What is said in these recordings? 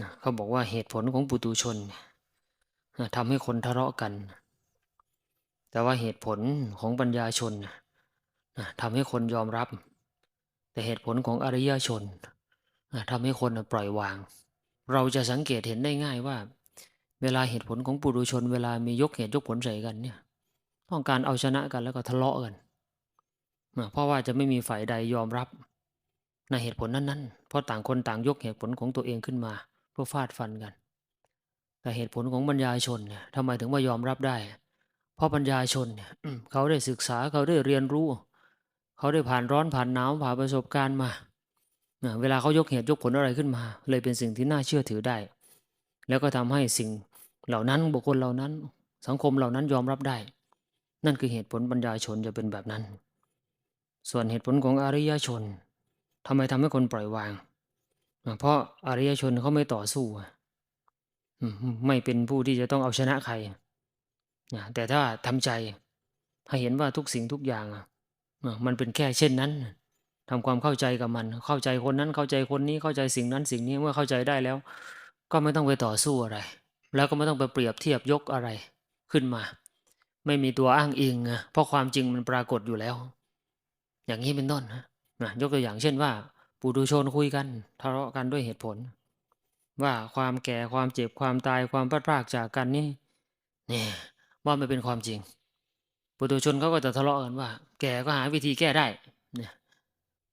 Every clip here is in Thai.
นะเขาบอกว่าเหตุผลของปุตุชนนะทำให้คนทะเลาะกัน แต่ว่าเหตุผลของปัญญาชนนะทำให้คนยอมรับ แต่เหตุผลของอริยชนนะทำให้คนปล่อยวาง เราจะสังเกตเห็นได้ง่ายว่า เวลาเหตุผลของปุถุชน เวลามียกเหตุยกผลใส่กันเนี่ยต้องการเอาชนะกันแล้วก็ทะเลาะกันเพราะว่าจะไม่มีฝ่ายใดยอมรับในเหตุผลนั้นๆ เพราะต่างคนต่างยกเหตุผลของตัวเองขึ้นมา พื่อฟาดฟันกัน แต่เหตุผลของปัญญายชนเนี่ยทำไมถึงว่ายอมรับได้ เพราะปัญญายชนเนี่ยเขาได้ศึกษาเขาได้เรียนรู้ เขาได้ผ่านร้อนผ่านหนาวผ่านประสบการณ์มา เวลาเขายกเหตุยกผลอะไรขึ้นมา เลยเป็นสิ่งที่น่าเชื่อถือได้ แล้วก็ทำให้สิ่งเหล่านั้นบุคคลเหล่านั้น สังคมเหล่านั้นยอมรับได้ นั่นคือเหตุผลปัญญายชนจะเป็นแบบนั้น ส่วนเหตุผลของอริยชนทำไมทำให้คนปล่อยวาง เพราะอริยชนเขาไม่ต่อสู้ไม่เป็นผู้ที่จะต้องเอาชนะใครแต่ถ้าทำใจให้เห็นว่าทุกสิ่งทุกอย่างมันเป็นแค่เช่นนั้นทำความเข้าใจกับมัน เข้าใจคนนั้นเข้าใจคนนี้เข้าใจสิ่งนั้นสิ่งนี้เมื่อเข้าใจได้แล้ว ก็ไม่ต้องไปต่อสู้อะไร แล้วก็ไม่ต้องไปเปรียบเทียบยกอะไรขึ้นมา ไม่มีตัวอ้างอิงเพราะความจริงมันปรากฏอยู่แล้ว อย่างนี้เป็นต้นนะยกตัวอย่างเช่นว่า ปุถุชนคุยกันทะเลาะกันด้วยเหตุผล ว่าความแก่ความเจ็บความตายความพลาดพรากจากกันนี่เนี่ยว่าไม่เป็นความจริง ปุถุชนเขาก็จะทะเลาะกันว่า แก่ก็หาวิธีแก้ได้เนี่ย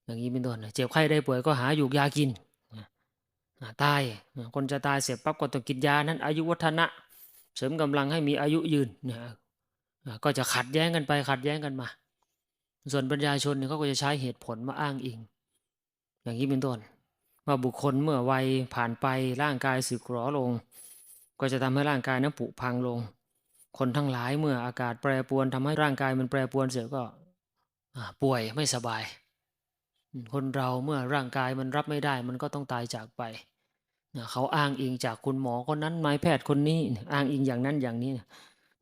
อย่างนี้เป็นต้นเจ็บไข้ได้ป่วยก็หาอยู่ยากินตายคนจะตายเสร็จปั๊บก็ต้องกินยานั้น อายุวัฒนะ เสริมกำลังให้มีอายุยืนเนี่ยก็จะขัดแย้งกันไปขัดแย้งกันมา ส่วนปัญญาชนเนี่ยเขาก็จะใช้เหตุผลมาอ้างอิง อย่างนี้เป็นต้น ว่าบุคคลเมื่อวัยผ่านไปร่างกายสึกหรอลง ก็จะทำให้ร่างกายนั้นผุพังลง คนทั้งหลายเมื่ออากาศแปรปรวนทำให้ร่างกายมันแปรปรวนเสร็จก็ป่วยไม่สบาย คนเราเมื่อร่างกายมันรับไม่ได้ มันก็ต้องตายจากไปเขาอ้างอิงจากคุณหมอคนนั้นนายแพทย์คนนี้อ้างอิงอย่างนั้นอย่างนี้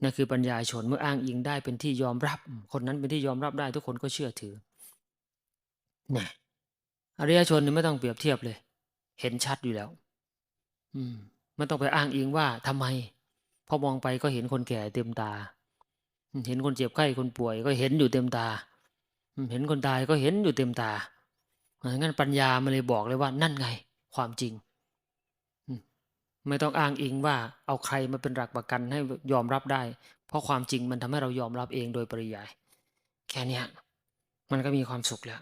นั่นคือปัญญาชนเมื่ออ้างอิงได้เป็นที่ยอมรับ คนนั้นเป็นที่ยอมรับได้ทุกคนก็เชื่อถือเนี่ย อริยชนนี่ไม่ต้องเปรียบเทียบเลย เห็นชัดอยู่แล้ว อืมไม่ต้องไปอ้างอิงว่าทำไม พอมองไปก็เห็นคนแก่เต็มตา เห็นคนเจ็บไข้คนป่วยก็เห็นอยู่เต็มตา เห็นคนตายก็เห็นอยู่เต็มตางั้นปัญญามันเลยบอกเลยว่านั่นไง ความจริงไม่ต้องอ้างอิงว่าเอาใครมาเป็นหลักประกันให้ยอมรับได้ เพราะความจริงมันทำให้เรายอมรับเองโดยปริยาย แค่นี้มันก็มีความสุขแล้ว